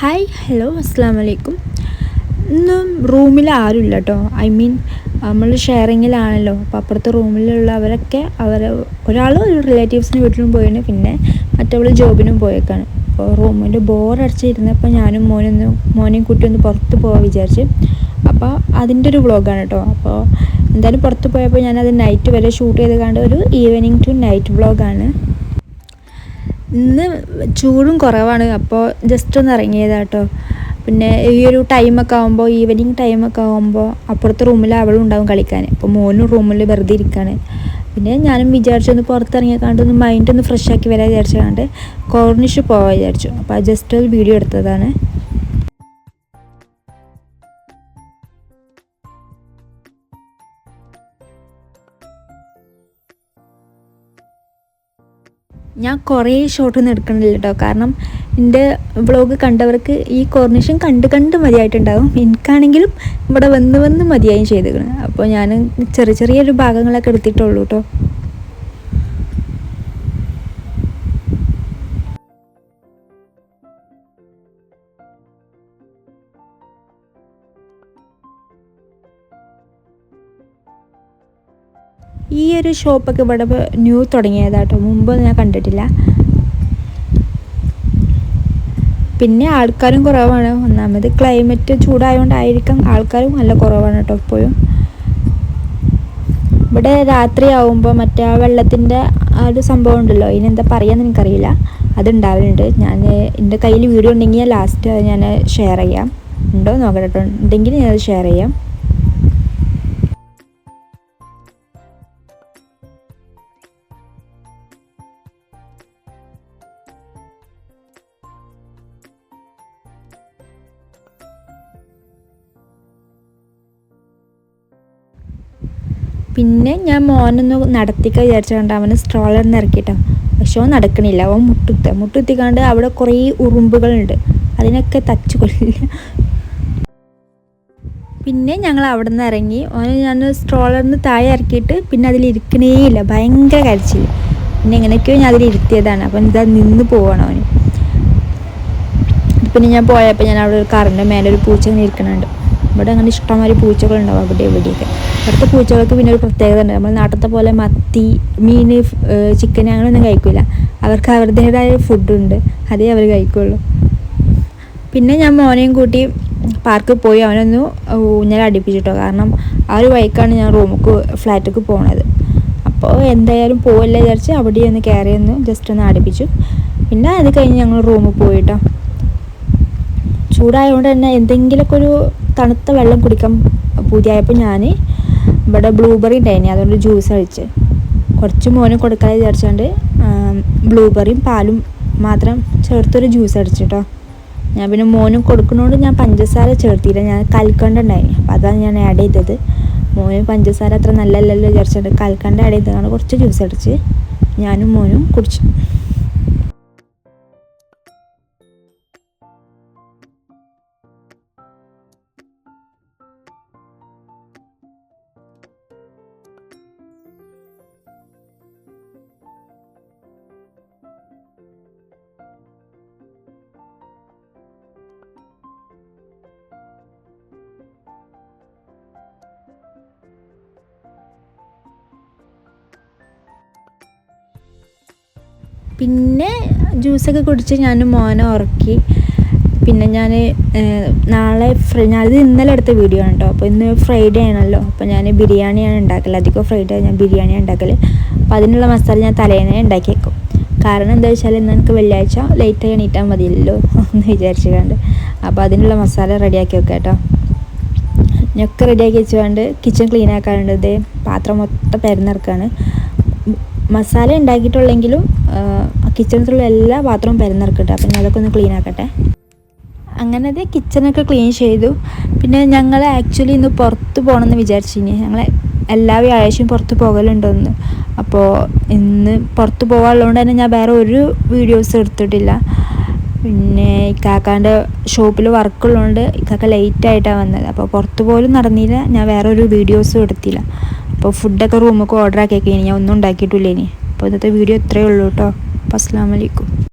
Hi hello അസ്സാം വലൈക്കും ഇന്നും റൂമിൽ ആരുമില്ല കേട്ടോ ഐ മീൻ നമ്മൾ ഷെയറിങ്ങിലാണല്ലോ അപ്പോൾ അപ്പുറത്തെ റൂമിലുള്ളവരൊക്കെ അവർ ഒരാൾ റിലേറ്റീവ്സിന്റെ വീട്ടിലും പോയിട്ടുണ്ട് പിന്നെ മറ്റവൾ ജോബിനും പോയേക്കാണ്. അപ്പോൾ റൂമിൽ ബോറടിച്ചിരുന്നപ്പോൾ ഞാനും മോനൊന്ന് മോനെയും കുട്ടി ഒന്ന് പുറത്ത് പോകാൻ വിചാരിച്ച്. അപ്പോൾ അതിന്റെ ഒരു വ്ളോഗാണ് കേട്ടോ അപ്പോൾ എന്തായാലും പുറത്ത് പോയപ്പോൾ ഞാനത് നൈറ്റ് വരെ ഷൂട്ട് ചെയ്ത് കണ്ട ഒരു ഈവനിങ് ടു നൈറ്റ് വ്ളോഗാണ് ഇന്ന് ചൂടും കുറവാണ്. അപ്പോൾ ജസ്റ്റ് ഒന്ന് ഇറങ്ങിയതാണ് കേട്ടോ പിന്നെ ഈ ഒരു ടൈമൊക്കെ ആകുമ്പോൾ ഈവനിങ് ടൈമൊക്കെ ആകുമ്പോൾ അപ്പുറത്തെ റൂമിൽ അവളും ഉണ്ടാവും കളിക്കാൻ. അപ്പോൾ മോനും റൂമിൽ വെറുതെ ഇരിക്കുകയാണ് പിന്നെ ഞാനും വിചാരിച്ചു ഒന്ന് പുറത്തിറങ്ങിയാണ്ട് ഒന്ന് മൈൻഡ് ഒന്ന് ഫ്രഷ് ആക്കി വരാൻ വിചാരിച്ചാണ്ട് കോർണിഷ് പോകാൻ വിചാരിച്ചു. അപ്പോൾ ജസ്റ്റ് ഒരു വീഡിയോ എടുത്തതാണ്. ഞാൻ കുറേ ഷോട്ടൊന്നും എടുക്കണില്ല കേട്ടോ കാരണം എന്റെ വ്ളോഗ് കണ്ടവർക്ക് ഈ കോർണിഷൻ കണ്ട് കണ്ട് മതിയായിട്ടുണ്ടാകും എനിക്കാണെങ്കിലും ഇവിടെ വന്ന് വന്ന് മതിയായും ചെയ്തേക്കണ്. അപ്പോൾ ഞാൻ ചെറിയ ചെറിയൊരു ഭാഗങ്ങളൊക്കെ എടുത്തിട്ടുള്ളൂ കേട്ടോ ഈ ഒരു ഷോപ്പൊക്കെ ഇവിടെ ന്യൂ തുടങ്ങിയതാട്ടോ. മുമ്പ് ഞാൻ കണ്ടിട്ടില്ല. പിന്നെ ആൾക്കാരും കുറവാണ്. ഒന്നാമത് ക്ലൈമറ്റ് ചൂടായതുകൊണ്ടായിരിക്കും ആൾക്കാരും നല്ല കുറവാണ് കേട്ടോ ഇപ്പോഴും. ഇവിടെ രാത്രി ആവുമ്പോൾ മറ്റേ ആ വെള്ളത്തിന്റെ ആ ഒരു സംഭവം ഉണ്ടല്ലോ. അതിനെന്താ പറയുക എനിക്കറിയില്ല. അതുണ്ടാവലുണ്ട് ഞാൻ എന്റെ കയ്യിൽ വീഡിയോ ഉണ്ടെങ്കിൽ ലാസ്റ്റ് ഞാൻ ഷെയർ ചെയ്യാം. ഉണ്ടോ നോക്കട്ടെ ഉണ്ടെങ്കിൽ ഞാനത് ഷെയർ ചെയ്യാം. പിന്നെ ഞാൻ മോനൊന്ന് നടത്തിക്കാൻ വിചാരിച്ചുകൊണ്ട് അവന് സ്ട്രോളർ ഇറക്കിയിട്ടോ. പക്ഷെ അവൻ നടക്കണില്ല. അവൻ മുട്ടുത്ത മുട്ടുത്തിക്കാണ്ട് അവിടെ കുറേ ഉറുമ്പുകളുണ്ട്. അതിനൊക്കെ തച്ചു കൊല്ലില്ല പിന്നെ ഞങ്ങൾ അവിടെ നിന്ന് ഇറങ്ങി. ഓനെ ഞാൻ സ്ട്രോളറിൽ നിന്ന് താഴെ ഇറക്കിയിട്ട് പിന്നെ അതിലിരിക്കണേയില്ല ഭയങ്കര കരച്ചിൽ പിന്നെ എങ്ങനെയൊക്കെയോ ഞാൻ അതിലിരുത്തിയതാണ് അപ്പം ഇതാ നിന്ന് പോവാണ് അവന്. പിന്നെ ഞാൻ പോയപ്പോൾ ഞാൻ അവിടെ ഒരു കറണ്ട് മേലെ ഒരു പൂച്ച ഇങ്ങനെ ഇരിക്കണുണ്ട്. ഇവിടെ അങ്ങനെ ഇഷ്ടംമാതിരി പൂച്ചകളുണ്ടാവും അവിടെ ഇവിടെയൊക്കെ. അവിടുത്തെ പൂച്ചകൾക്ക് പിന്നെ ഒരു പ്രത്യേകത ഉണ്ട്. നമ്മൾ നാട്ടിലത്തെ പോലെ മത്തി മീൻ ചിക്കൻ അങ്ങനെയൊന്നും കഴിക്കില്ല അവർക്ക് അവരുടേതായ ഫുഡുണ്ട് അതേ അവർ കഴിക്കുള്ളൂ. പിന്നെ ഞാൻ മോനെയും കൂട്ടി പാർക്കിൽ പോയി. അവനൊന്ന് ഊഞ്ഞാൽ അടിപ്പിച്ചിട്ടോ. കാരണം ആ ഒരു വഴിക്കാണ് ഞാൻ റൂമിക്ക് ഫ്ലാറ്റിലേക്ക് പോണത്. അപ്പോൾ എന്തായാലും പോവല്ല വിചാരിച്ച് അവിടെ ഒന്ന് കയറി ഒന്ന് ജസ്റ്റ് ഒന്ന് അടിപ്പിച്ചു. പിന്നെ അത് കഴിഞ്ഞ് ഞങ്ങൾ റൂമിൽ പോയിട്ടോ ചൂടായതുകൊണ്ട് തന്നെ എന്തെങ്കിലുമൊക്കെ ഒരു തണുത്ത വെള്ളം കുടിക്കാൻ പൂതിയായപ്പോൾ ഞാൻ ഇവിടെ ബ്ലൂബെറി ഉണ്ടായിന് അതുകൊണ്ട് ജ്യൂസ് കഴിച്ച്. കുറച്ച് മോനും കൊടുക്കാൻ വിചാരിച്ചുകൊണ്ട് ബ്ലൂബെറിയും പാലും മാത്രം ചേർത്തൊരു ജ്യൂസ് അടിച്ചിട്ടോ. ഞാൻ പിന്നെ മോനും കൊടുക്കുന്നതുകൊണ്ട് ഞാൻ പഞ്ചസാര ചേർത്തില്ല ഞാൻ കൽക്കണ്ട ഉണ്ടായിനി. അപ്പോൾ അതാണ് ഞാൻ ആഡ് ചെയ്തത്. മോന് പഞ്ചസാര അത്ര നല്ലല്ലല്ലോ വിചാരിച്ചുകൊണ്ട് കൽക്കണ്ട ആഡ് ചെയ്തതാണ് കുറച്ച് ജ്യൂസ് അടിച്ച്. ഞാനും മോനും കുടിച്ചു. പിന്നെ ജ്യൂസൊക്കെ കുടിച്ച് ഞാൻ മോനെ ഉറക്കി. പിന്നെ ഞാൻ നാളെ ഫ്രൈ ഞാനിത് ഇന്നലെ എടുത്ത വീഡിയോ ആണ് കേട്ടോ അപ്പോൾ ഇന്ന് ഫ്രൈഡേ ആണല്ലോ. അപ്പോൾ ഞാൻ ബിരിയാണിയാണ് ഉണ്ടാക്കൽ അധികം ഫ്രൈഡേ ഞാൻ ബിരിയാണി ഉണ്ടാക്കൽ അപ്പോൾ അതിനുള്ള മസാല ഞാൻ തലേനെ ഉണ്ടാക്കി വെക്കും കാരണം എന്താ വെച്ചാൽ ഇന്ന് എനിക്ക് വെള്ളിയാഴ്ച ലേറ്റായി എണീറ്റാൽ മതിയല്ലോ എന്ന് വിചാരിച്ചുകൊണ്ട് അപ്പോൾ അതിനുള്ള മസാല റെഡിയാക്കി വെക്കാം കേട്ടോ ഞൊക്കെ റെഡിയാക്കി വെച്ചുകൊണ്ട് കിച്ചൺ ക്ലീൻ ആക്കാനുണ്ട്. പാത്രം മൊത്തം പരന്നിറക്കാണ് മസാല ഉണ്ടാക്കിയിട്ടുള്ളെങ്കിലും കിച്ചണത്തിലുള്ള എല്ലാ പാത്രവും പരന്നിറക്കട്ടെ. അപ്പം ഞാൻ അതൊക്കെ ഒന്ന് ക്ലീൻ ആക്കട്ടെ. അങ്ങനെ അത് കിച്ചണൊക്കെ ക്ലീൻ ചെയ്തു. പിന്നെ ഞങ്ങൾ ആക്ച്വലി ഇന്ന് പുറത്ത് പോകണമെന്ന് വിചാരിച്ചിനി. ഞങ്ങൾ എല്ലാ വ്യാഴാഴ്ചയും പുറത്ത് പോകലുണ്ടോന്ന്. അപ്പോൾ ഇന്ന് പുറത്ത് പോകാനുള്ളതുകൊണ്ട് തന്നെ ഞാൻ വേറെ ഒരു വീഡിയോസ് എടുത്തിട്ടില്ല. പിന്നെ ഇക്കാക്കാന്റെ ഷോപ്പിൽ വർക്കുള്ളതുകൊണ്ട് ഇക്കാക്ക ലേറ്റായിട്ടാണ് വന്നത്. അപ്പോൾ പുറത്ത് പോലും നടന്നില്ല. ഞാൻ വേറെ ഒരു വീഡിയോസും എടുത്തില്ല. അപ്പോൾ ഫുഡൊക്കെ റൂമൊക്കെ ഓർഡർ ആക്കിയൊക്കെ ഇനി ഞാൻ ഒന്നും ഉണ്ടാക്കിയിട്ടില്ല ഇനി അപ്പോൾ ഇന്നത്തെ വീഡിയോ ഇത്രയേ ഉള്ളൂ കേട്ടോ. അപ്പോൾ അസ്സാം വലൈക്കും